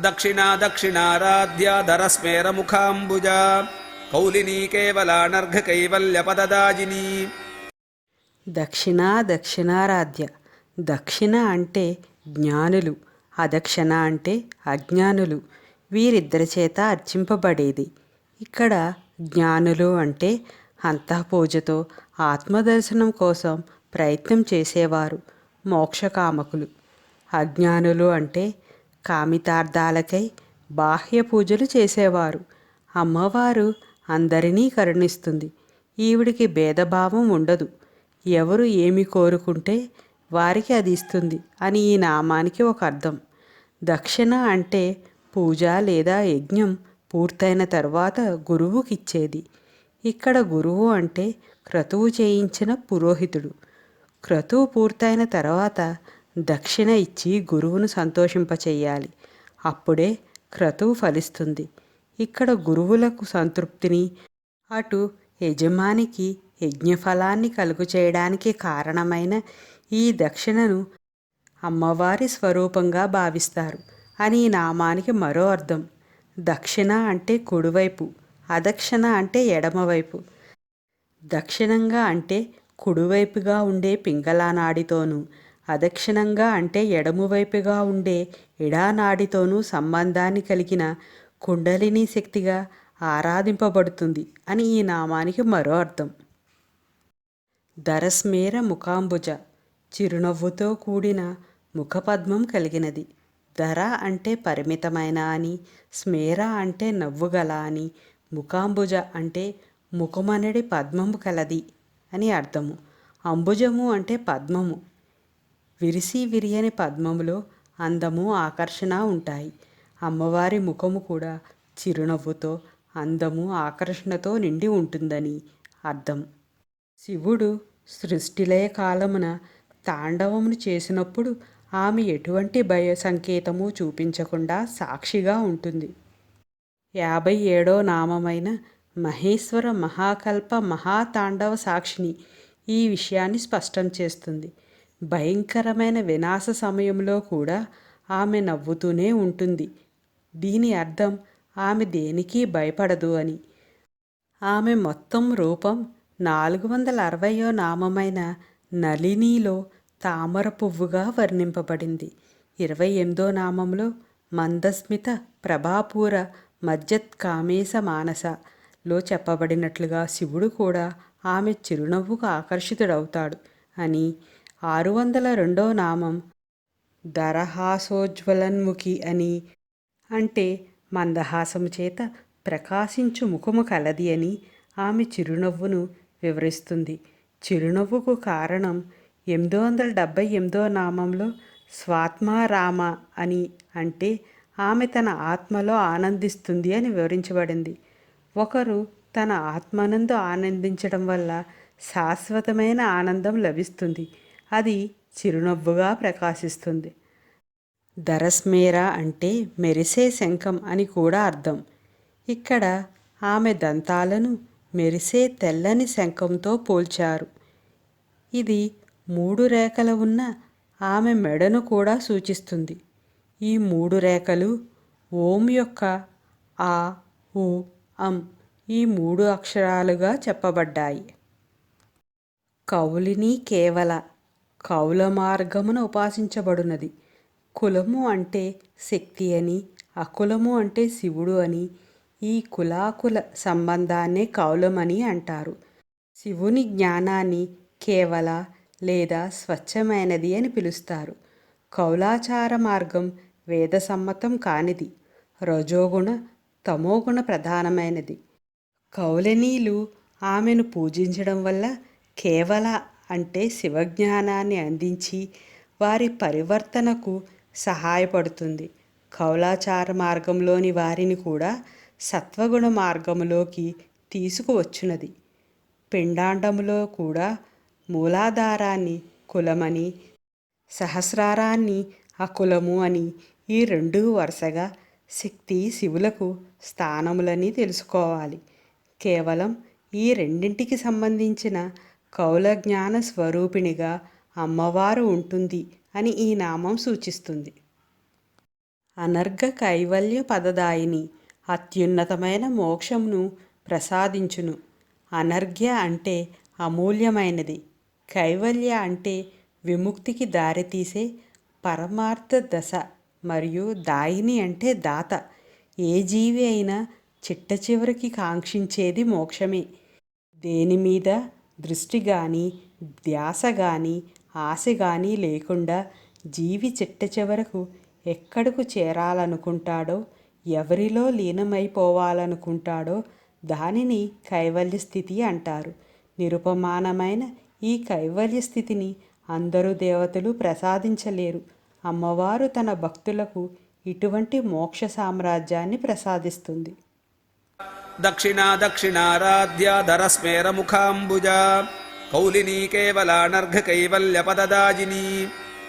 దక్షిణా దక్షిణారాధ్యా ముఖాంబుజ కౌలినీ కేవలానర్ఘ కైవల్యపదదాజినీ దక్షిణ దక్షిణారాధ్య దక్షిణ అంటే జ్ఞానులు అదక్షిణ అంటే అజ్ఞానులు వీరిద్దరి చేత అర్చింపబడేది ఇక్కడ జ్ఞానులు అంటే అంతఃపూజతో ఆత్మదర్శనం కోసం ప్రయత్నం చేసేవారు మోక్షకామకులు అజ్ఞానులు అంటే కామితార్థాలకై బాహ్య పూజలు చేసేవారు. అమ్మవారు అందరినీ కరుణిస్తుంది. ఈవిడికి భేదభావం ఉండదు. ఎవరు ఏమి కోరుకుంటే వారికి అది ఇస్తుంది అని ఈ నామానికి ఒక అర్థం. దక్షిణ అంటే పూజ లేదా యజ్ఞం పూర్తయిన తర్వాత గురువుకిచ్చేది. ఇక్కడ గురువు అంటే క్రతువు చేయించిన పురోహితుడు. క్రతువు పూర్తయిన తర్వాత దక్షిణ ఇచ్చి గురువును సంతోషింపచేయాలి అప్పుడే క్రతువు ఫలిస్తుంది. ఇక్కడ గురువులకు సంతృప్తిని అటు యజమానికి యజ్ఞఫలాన్ని కలుగు చేయడానికి కారణమైన ఈ దక్షిణను అమ్మవారి స్వరూపంగా భావిస్తారు అని ఈ నామానికి మరో అర్థం. దక్షిణ అంటే కుడివైపు అదక్షిణ అంటే ఎడమవైపు. దక్షిణంగా అంటే కుడివైపుగా ఉండే పింగళానాడితోనూ అదక్షిణంగా అంటే ఎడమవైపుగా ఉండే ఎడానాడితోనూ సంబంధాన్ని కలిగిన కుండలిని శక్తిగా ఆరాధింపబడుతుంది అని ఈ నామానికి మరో అర్థం. దరస్మేర ముఖాంబుజ చిరునవ్వుతో కూడిన ముఖపద్మం కలిగినది. ధర అంటే పరిమితమైన అని స్మేర అంటే నవ్వుగల అని ముఖాంబుజ అంటే ముఖమనడి పద్మము కలది అని అర్థము. అంబుజము అంటే పద్మము. విరిసి విరియని పద్మములో అందము ఆకర్షణ ఉంటాయి. అమ్మవారి ముఖము కూడా చిరునవ్వుతో అందము ఆకర్షణతో నిండి ఉంటుందని అర్థం. శివుడు సృష్టిలయ కాలమున తాండవమును చేసినప్పుడు ఆమె ఎటువంటి భయ సంకేతము చూపించకుండా సాక్షిగా ఉంటుంది. యాభై ఏడో నామమైన మహేశ్వర మహాకల్ప మహాతాండవ సాక్షిని ఈ విషయాన్ని స్పష్టం చేస్తుంది. భయంకరమైన వినాశ సమయంలో కూడా ఆమె నవ్వుతూనే ఉంటుంది. దీని అర్థం ఆమె దేనికి భయపడదు అని. ఆమె మొత్తం రూపం నాలుగు వందల అరవయో నామమైన నళినిలో తామర పువ్వుగా వర్ణింపబడింది. ఇరవై ఎనిమిదో నామంలో మందస్మిత ప్రభాపూర మజ్జత్ కామేశ మానసలో చెప్పబడినట్లుగా శివుడు కూడా ఆమె చిరునవ్వుకు ఆకర్షితుడవుతాడు అని ఆరు వందల రెండో నామం. దరహాసోజ్వలన్ముఖి అని అంటే మందహాసము చేత ప్రకాశించు ముఖము కలది అని ఆమె చిరునవ్వును వివరిస్తుంది. చిరునవ్వుకు కారణం ఎనిమిది వందల డెబ్భై ఎనిమిదో నామంలో స్వాత్మారామ అని అంటే ఆమె తన ఆత్మలో ఆనందిస్తుంది అని వివరించబడింది. ఒకరు తన ఆత్మనందు ఆనందించడం వల్ల శాశ్వతమైన ఆనందం లభిస్తుంది. అది చిరునవ్వుగా ప్రకాశిస్తుంది. దరస్మేరా అంటే మెరిసే శంఖం అని కూడా అర్థం. ఇక్కడ ఆమె దంతాలను మెరిసే తెల్లని శంఖంతో పోల్చారు. ఇది మూడు రేఖలు ఉన్న ఆమె మెడను కూడా సూచిస్తుంది. ఈ మూడు రేఖలు ఓం యొక్క ఆ ఉ అం ఈ మూడు అక్షరాలుగా చెప్పబడ్డాయి. కౌలిని కేవల కౌల మార్గమున ఉపాసించబడునది. కులము అంటే శక్తి అని అకులము అంటే శివుడు అని ఈ కులాకుల సంబంధాన్నే కౌలమని అంటారు. శివుని జ్ఞానాన్ని కేవల లేదా స్వచ్ఛమైనది అని పిలుస్తారు. కౌలాచార మార్గం వేదసమ్మతం కానిది రజోగుణ తమోగుణ ప్రధానమైనది. కౌలనీలు ఆమెను పూజించడం వల్ల కేవల అంటే శివజ్ఞానాన్ని అందించి వారి పరివర్తనకు సహాయపడుతుంది. కౌలాచార మార్గంలోని వారిని కూడా సత్వగుణ మార్గములోకి తీసుకువచ్చునది. పిండాండములో కూడా మూలాధారాన్ని కులమని సహస్రారాన్ని అకులము అని ఈ రెండు వరుసగా శక్తి శివులకు స్థానములని తెలుసుకోవాలి. కేవలం ఈ రెండింటికి సంబంధించిన కౌల జ్ఞాన స్వరూపిణిగా అమ్మవారు ఉంటుంది అని ఈ నామం సూచిస్తుంది. అనర్ఘ కైవల్య పదదాయిని అత్యున్నతమైన మోక్షమును ప్రసాదించును. అనర్ఘ్య అంటే అమూల్యమైనది. కైవల్య అంటే విముక్తికి దారితీసే పరమార్థ దశ మరియు దాయిని అంటే దాత. ఏ జీవి అయినా చిట్ట చివరికి కాంక్షించేది మోక్షమే. దేని మీద దృష్టి కానీ ధ్యాస కానీ ఆశ కానీ లేకుండా జీవి చిట్ట చివరకు ఎక్కడకు చేరాలనుకుంటాడో ఎవరిలో లీనమైపోవాలనుకుంటాడో దానిని కైవల్య స్థితి అంటారు. నిరుపమానమైన ఈ కైవల్య స్థితిని అందరూ దేవతలు ప్రసాదించలేరు. అమ్మవారు తన భక్తులకు ఇటువంటి మోక్ష సామ్రాజ్యాన్ని ప్రసాదిస్తుంది. దక్షిణా దక్షిణారాధ్యాధరస్మేరముఖాంబుజా కౌలినీ కేవలానర్ఘ కైవల్యపదదాజినీ